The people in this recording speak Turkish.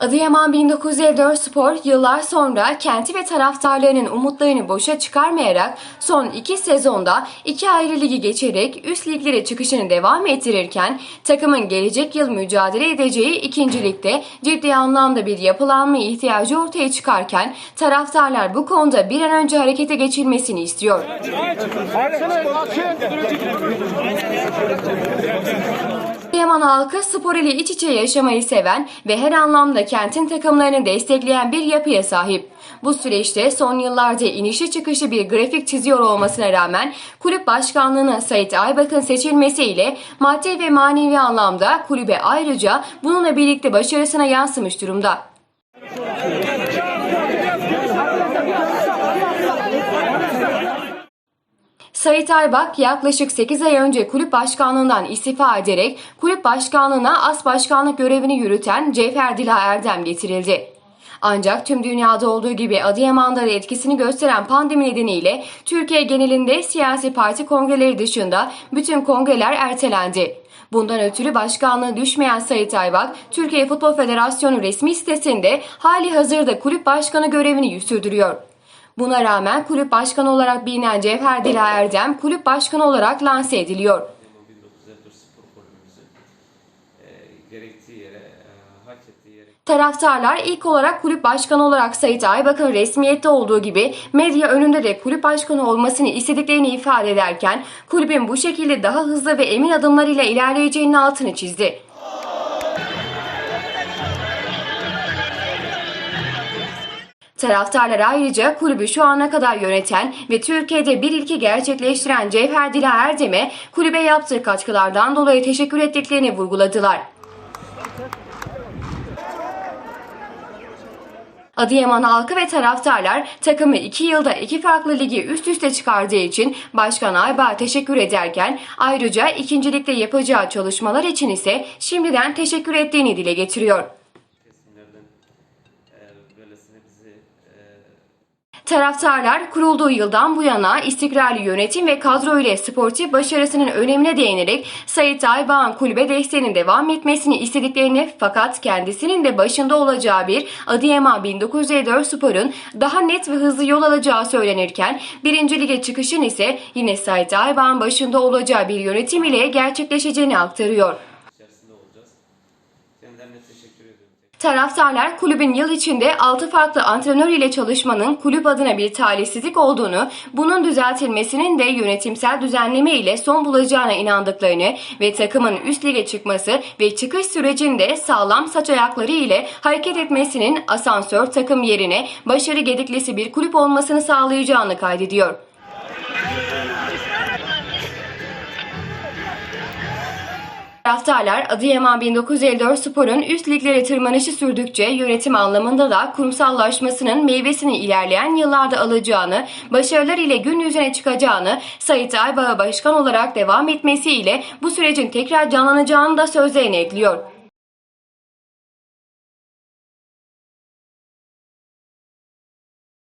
Adıyaman 1954 Spor yıllar sonra kenti ve taraftarlarının umutlarını boşa çıkarmayarak son iki sezonda iki ayrı ligi geçerek üst liglere çıkışını devam ettirirken takımın gelecek yıl mücadele edeceği ikinci ligde ciddi anlamda bir yapılanma ihtiyacı ortaya çıkarken taraftarlar bu konuda bir an önce harekete geçilmesini istiyor. Adıyaman halkı spor ile iç içe yaşamayı seven ve her anlamda kentin takımlarını destekleyen bir yapıya sahip. Bu süreçte son yıllarda inişi çıkışı bir grafik çiziyor olmasına rağmen kulüp başkanlığına Sait Aybak'ın seçilmesiyle maddi ve manevi anlamda kulübe ayrıca bununla birlikte başarısına yansımış durumda. Sait Aybak yaklaşık 8 ay önce kulüp başkanlığından istifa ederek kulüp başkanlığına as başkanlık görevini yürüten Cevher Dila Erdem getirildi. Ancak tüm dünyada olduğu gibi Adıyaman'da da etkisini gösteren pandemi nedeniyle Türkiye genelinde siyasi parti kongreleri dışında bütün kongreler ertelendi. Bundan ötürü başkanlığı düşmeyen Sait Aybak, Türkiye Futbol Federasyonu resmi sitesinde hali hazırda kulüp başkanı görevini sürdürüyor. Buna rağmen kulüp başkanı olarak bilinen Cevher Dila Erdem kulüp başkanı olarak lanse ediliyor. 1954 spor kulübümüzün gerektiği yere, hak ettiği yere Taraftarlar ilk olarak kulüp başkanı olarak Sait Aybak'ın resmiyette olduğu gibi medya önünde de kulüp başkanı olmasını istediklerini ifade ederken kulübün bu şekilde daha hızlı ve emin adımlarıyla ilerleyeceğinin altını çizdi. Taraftarlar ayrıca kulübü şu ana kadar yöneten ve Türkiye'de bir ilki gerçekleştiren Cevher Dila Erdem'e kulübe yaptığı katkılardan dolayı teşekkür ettiklerini vurguladılar. Adıyaman halkı ve taraftarlar takımı 2 yılda iki farklı ligi üst üste çıkardığı için Başkan Aybağ'a teşekkür ederken ayrıca ikincilikte yapacağı çalışmalar için ise şimdiden teşekkür ettiğini dile getiriyor. Taraftarlar kurulduğu yıldan bu yana istikrarlı yönetim ve kadro ile sportif başarısının önemine değinerek Sait Aybağ'ın kulübe desteğinin devam etmesini istediklerini fakat kendisinin de başında olacağı bir Adıyaman 1954 Spor'un daha net ve hızlı yol alacağı söylenirken birinci lige çıkışın ise yine Sait Aybağ'ın başında olacağı bir yönetim ile gerçekleşeceğini aktarıyor. Taraftarlar kulübün yıl içinde 6 farklı antrenör ile çalışmanın kulüp adına bir talihsizlik olduğunu, bunun düzeltilmesinin de yönetimsel düzenleme ile son bulacağına inandıklarını ve takımın üst lige çıkması ve çıkış sürecinde sağlam saç ayakları ile hareket etmesinin asansör takım yerine başarı gediklisi bir kulüp olmasını sağlayacağını kaydediyor. Taraftarlar Adıyaman 1954 Spor'un üst liglere tırmanışı sürdükçe yönetim anlamında da kurumsallaşmasının meyvesini ilerleyen yıllarda alacağını, başarılar ile gün yüzüne çıkacağını, Sait Aybağ'a başkan olarak devam etmesiyle bu sürecin tekrar canlanacağını da sözlerine ekliyor.